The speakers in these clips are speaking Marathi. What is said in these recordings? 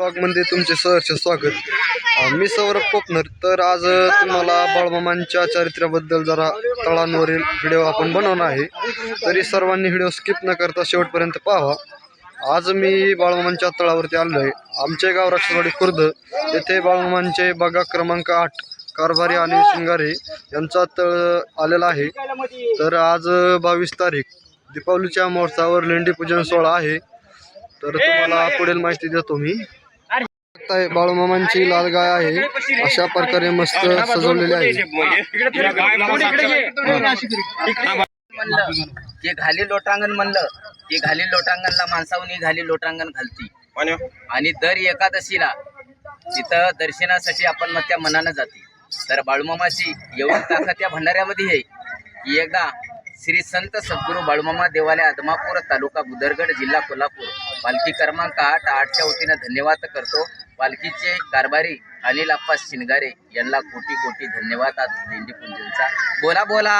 ब्लॉगमध्ये तुमचे सहर्ष स्वागत. मी सौरभ कोपनर. तर आज तुम्हाला बाळमामांच्या चारित्र्याबद्दल जरा तळांवरील व्हिडिओ आपण बनवणार आहे. तरी सर्वांनी व्हिडिओ स्किप न करता शेवटपर्यंत पाहा. आज मी बाळमामांच्या तळावरती आलो आहे आमचे गाव राक्षसवाडी खुर्द. येथे बाळमामांचे बागा क्रमांक आठ कारभारी आणि शिंगारे यांचा तळ आलेला आहे. तर आज बावीस तारीख. दीपावलीच्या महोत्सवावर लेंडी पूजन सोहळा आहे. तर तुम्हाला पुढील माहिती देतो मी. बघताय बाळूमामांची लाल गाय आहे अशा प्रकारे मस्त सजवलेली आहे घाली लोटांगण म्हणलं की घाली लोटांगणला माणसावनी घाली लोटांगण घालती आणि दर एकादशीला तिथं दर्शनासाठी आपण मग त्या मनानं जाते तर बाळूमामाची एवढी ताकद या भंडाऱ्यामध्ये आहे की एकदा श्री संत सद्गुरू बाळूमामा देवालय आदमापूर तालुका बुदरगड जिल्हा कोल्हापूर पालखी क्रमांक आठ आठच्या वतीनं धन्यवाद करतो पालखीचे कारभारी अनिल आप्पा शिनगारे यांना कोटी कोटी धन्यवाद. आज दिंडी पूजनचा बोला बोला.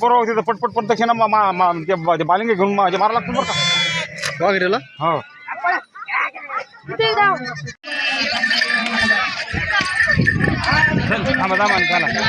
बरोबर तिथं पटपट पट दक्षिणा बालिंगे घेऊन मारा लागतो बरं का? वाघरेला हो. थांबा थांबा.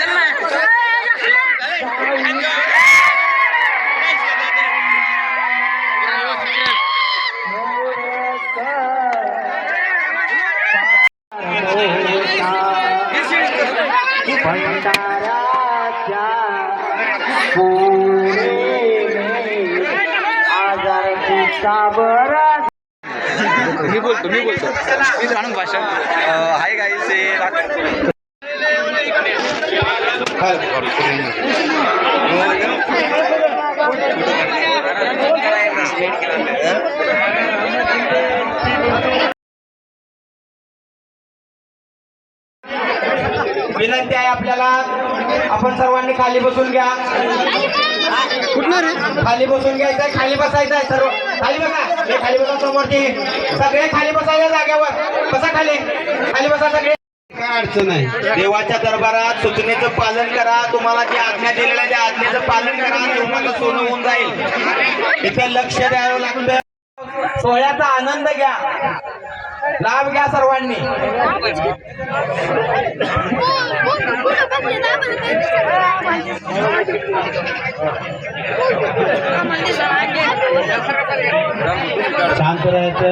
मी बोलतो. मी जाणून भाषा हाय गाईस विनंती आहे आपल्याला. आपण सर्वांनी खाली बसून घ्या. कुठणार रे? खाली बसून घ्यायचंय खाली बसायचं आहे सर्व. खाली बसा. हे खाली बसा समोरची. सगळे खाली बसायच्या जागेवर. बसा खाली. खाली बसा सगळे. काय अडचण आहे देवाच्या दरबारात सूचनेचं पालन करा. तुम्हाला जी आज्ञा दिलेल्या त्या आज्ञेचं पालन करा. तुम्हाला सोनं होऊन जाईल. इथे लक्ष द्यावं लागतं. सोहळ्याचा आनंद घ्या. लाभ घ्या सर्वांनी. शांत राहायचं.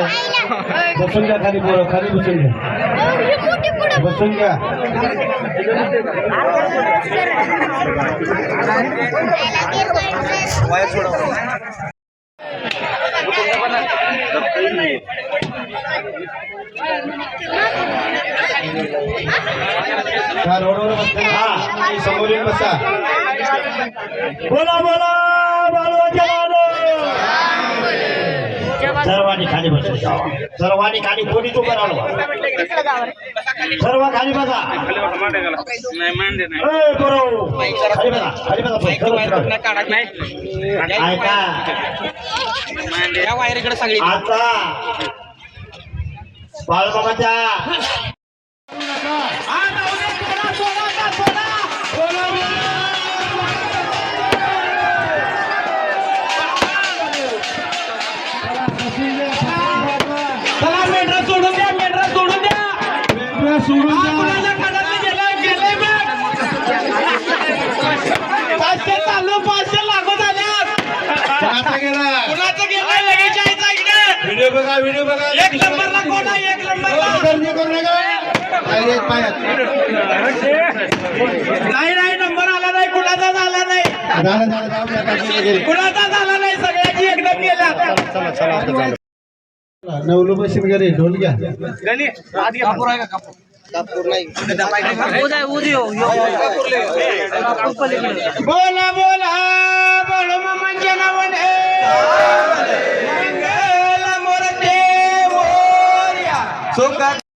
बसून घ्या खाली पोरं खाली बसून घ्या. बसून घ्या. हा रोडवर बसते हा समोर बसा. बोला बोला सर्वांनी खाली बसा सर्वांनी खाली कोणी तो करावं सर्व खाली बसा. खाली बसा खाली बसा. ऐका. या वायरीकडे सगळी. आता गेले पाचशे चालू पाचशे लागू झाल्यात. कुणाचं गेलं व्हिडिओ बघा व्हिडिओ बघा. एक नंबरला कोण आहे? एक नंबरला. नाही नाही नंबर आला नाही. कुणाचाच आला नाही. कुणाचाच आला नाही? सगळ्याची एकदम गेल्या नवलो मशीन घरी ढोल घ्या. बोला बोला बोलो. xuống đất.